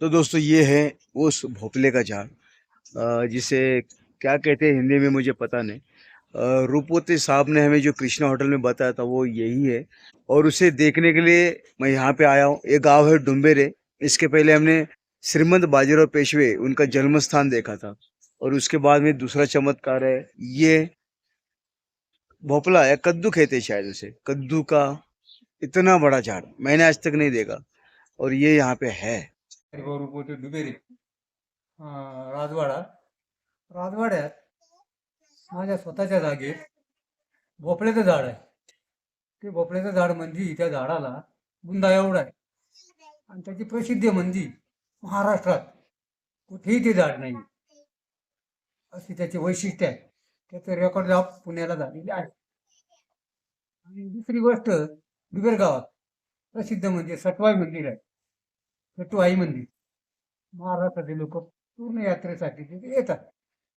तो दोस्तों ये है उस भोपले का झाड़ जिसे क्या कहते हैं हिंदी में मुझे पता नहीं। रूपवती साहब ने हमें जो कृष्णा होटल में बताया था वो यही है। और उसे देखने के लिए मैं यहाँ पे आया हूँ। ये गाँव है डुम्बेरे इसके पहले हमने श्रीमंत बाजीराव पेशवे, उनका जन्म स्थान देखा था। और उसके बाद में दूसरा चमत्कार है, ये भोपला या कद्दू कहते हैं शायद उसे। कद्दू का इतना बड़ा झाड़ मैंने आज तक नहीं देखा। और ये यहाँ पे है। रुपवते दुबेरी. राजवाडा. राजवाड्यात माझ्या स्वतःच्या जागेत भोपळ्याचं झाड आहे. ते भोपळ्याचं झाड म्हणजे त्या झाडाला बुंदा एवढा आहे. आणि त्याची प्रसिद्धी म्हणजे महाराष्ट्रात कुठेही ते झाड नाही. अशी त्याची वैशिष्ट्य आहे. त्याचं रेकॉर्ड जॉब पुण्याला झालेली आहे. आणि दुसरी गोष्ट दुबेर गावात प्रसिद्ध म्हणजे सटवाई मंदिर आहे. आई मंदिर महाराष्ट्रातील लोक पूर्ण यात्रेसाठी तिथे येतात.